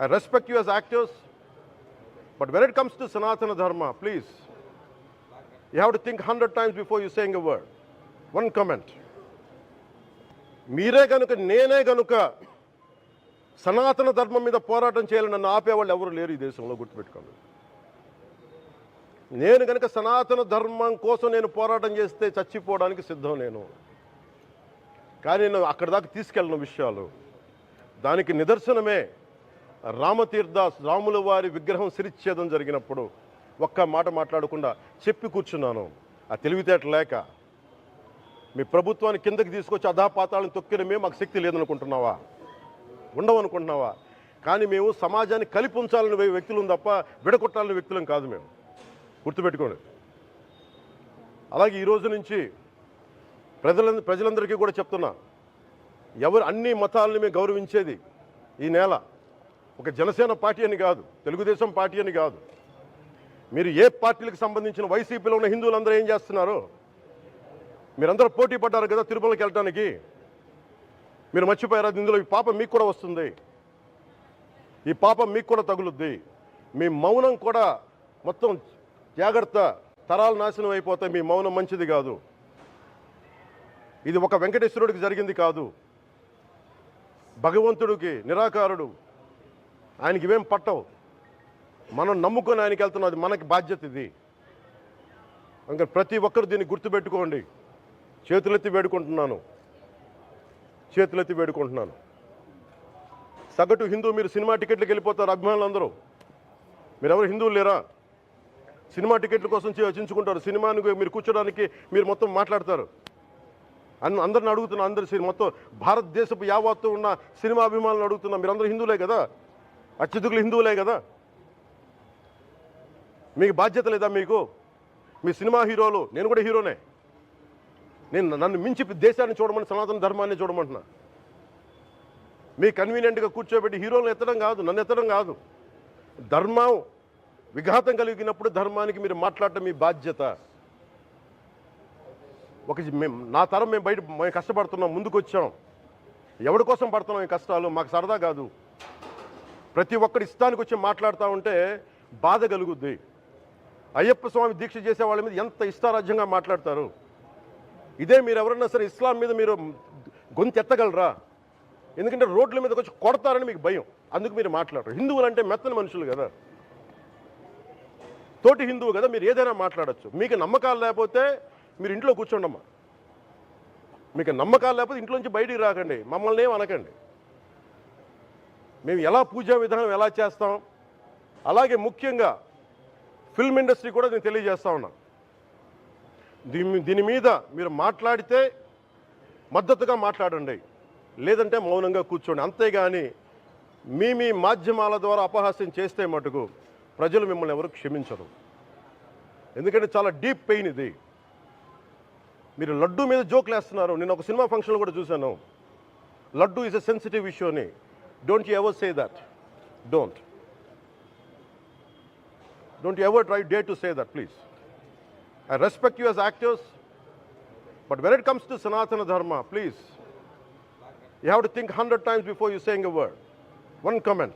I respect you as actors, but when it comes to Sanatana Dharma, please, you have to think hundred times before you saying a word. One comment. మీరే కనుక నేనే కనుక సనాతన ధర్మం మీద పోరాటం చేయాలని నన్ను ఆపేవాళ్ళు ఎవరు లేరు ఈ దేశంలో గుర్తుపెట్టుకోండి నేను కనుక సనాతన ధర్మం కోసం నేను పోరాటం చేస్తే చచ్చిపోవడానికి సిద్ధం నేను కానీ నేను అక్కడి దాకా తీసుకెళ్ళిన విషయాలు దానికి నిదర్శనమే రామతీర్థ రాముల వారి విగ్రహం సిరిచ్ఛేదం జరిగినప్పుడు ఒక్క మాట మాట్లాడకుండా చెప్పి కూర్చున్నాను. ఆ తెలివితేట లేక మీ ప్రభుత్వాన్ని కిందకి తీసుకొచ్చి అధాపాతాలను తొక్కిన మేము మాకు శక్తి లేదనుకుంటున్నావా? ఉండవనుకుంటున్నావా? కానీ మేము సమాజాన్ని కలిపి ఉంచాలని వ్యక్తులు తప్ప విడగొట్టాలని వ్యక్తులం కాదు మేము. గుర్తుపెట్టుకోండి. అలాగే ఈరోజు నుంచి ప్రజల ప్రజలందరికీ కూడా చెప్తున్నా. ఎవరు అన్ని మతాలని మేము గౌరవించేది ఈ నేల. ఒక జనసేన పార్టీ అని కాదు తెలుగుదేశం పార్టీ అని కాదు. మీరు ఏ పార్టీలకు సంబంధించిన వైసీపీలో ఉన్న హిందువులందరూ ఏం చేస్తున్నారు? మీరందరూ పోటీ పడ్డారు కదా తిరుమలకి వెళ్ళడానికి మీరు మర్చిపోయారు? అది ఇందులో ఈ పాపం మీకు కూడా వస్తుంది. ఈ పాపం మీకు కూడా తగులుద్ది. మీ మౌనం కూడా మొత్తం జాగ్రత్త తరాలు నాశనం అయిపోతాయి మీ మౌనం మంచిది కాదు. ఇది ఒక వెంకటేశ్వరుడికి జరిగింది కాదు. భగవంతుడికి నిరాకారుడు ఆయనకి ఇవేం పట్టవు. మనం నమ్ముకొని ఆయనకి వెళ్తున్నది మనకి బాధ్యత ఇది. ఇంకా ప్రతి ఒక్కరు దీన్ని గుర్తుపెట్టుకోండి. చేతులెత్తి వేడుకుంటున్నాను. చేతులెత్తి వేడుకుంటున్నాను. సగటు హిందూ మీరు సినిమా టికెట్లకు వెళ్ళిపోతారు అభిమానులు అందరూ మీరెవరు హిందువులు లేరా? సినిమా టికెట్ల కోసం చించుకుంటారు. సినిమాని మీరు కూర్చోడానికి మీరు మొత్తం మాట్లాడతారు. అన్న అందరిని అడుగుతున్నా అందరు మొత్తం భారతదేశపు యావత్తు ఉన్న సినిమా అభిమానులు అడుగుతున్నా. మీరు అందరూ హిందువులే కదా? అత్యధికులు హిందువులే కదా? మీకు బాధ్యత లేదా మీకు? మీ సినిమా హీరోలు నేను కూడా హీరోనే. నేను నన్ను మించి దేశాన్ని చూడమని సనాతన ధర్మాన్ని చూడమంటున్నా. మీ కన్వీనియంట్గా కూర్చోబెట్టి హీరోలను ఎత్తడం కాదు నన్ను ఎత్తడం కాదు. ధర్మం విఘాతం కలిగినప్పుడు ధర్మానికి మీరు మాట్లాడటం మీ బాధ్యత. ఒక మేము నా తరం మేము బయట మేము కష్టపడుతున్నాం ముందుకు వచ్చాం ఎవరి కోసం పడుతున్నాం ఈ కష్టాలు? మాకు సరదా కాదు. ప్రతి ఒక్కరు ఇష్టానికి వచ్చి మాట్లాడుతూ ఉంటే బాధ కలుగుద్ది. అయ్యప్ప స్వామి దీక్ష చేసే వాళ్ళ మీద ఎంత ఇష్టారాజ్యంగా మాట్లాడతారు? ఇదే మీరు ఎవరన్నా సరే ఇస్లాం మీద మీరు గొంతెత్తగలరా ఎందుకంటే రోడ్ల మీద వచ్చి కొడతారని మీకు భయం. అందుకు మీరు మాట్లాడరు. హిందువులు అంటే మెత్తని మనుషులు కదా. తోటి హిందువు కదా మీరు ఏదైనా మాట్లాడచ్చు. మీకు నమ్మకాలు లేకపోతే మీరు ఇంట్లో కూర్చోండమ్మా. మీకు నమ్మకాలు లేకపోతే ఇంట్లోంచి బయటికి రాకండి. మమ్మల్ని ఏం అనకండి. మేము ఎలా పూజా విధానం ఎలా చేస్తాం? అలాగే ముఖ్యంగా ఫిల్మ్ ఇండస్ట్రీ కూడా నేను తెలియజేస్తా ఉన్నా. దీని దీని మీద మీరు మాట్లాడితే మద్దతుగా మాట్లాడండి. లేదంటే మౌనంగా కూర్చోండి. అంతేగాని మీ మీ మాధ్యమాల ద్వారా అపహాస్యం చేస్తే మటుకు ప్రజలు మిమ్మల్ని ఎవరు క్షమించరు. ఎందుకంటే చాలా డీప్ పెయిన్ ఇది. మీరు లడ్డు మీద జోక్లు వేస్తున్నారు నేను ఒక సినిమా ఫంక్షన్లో కూడా చూశాను. Laddoo is a sensitive issue అని. Don't you ever say that. Don't. Don't you ever try dare to say that, please. I respect you as actors, but when it comes to Sanatana Dharma, please, you have to think 100 times before you're saying a word. One comment.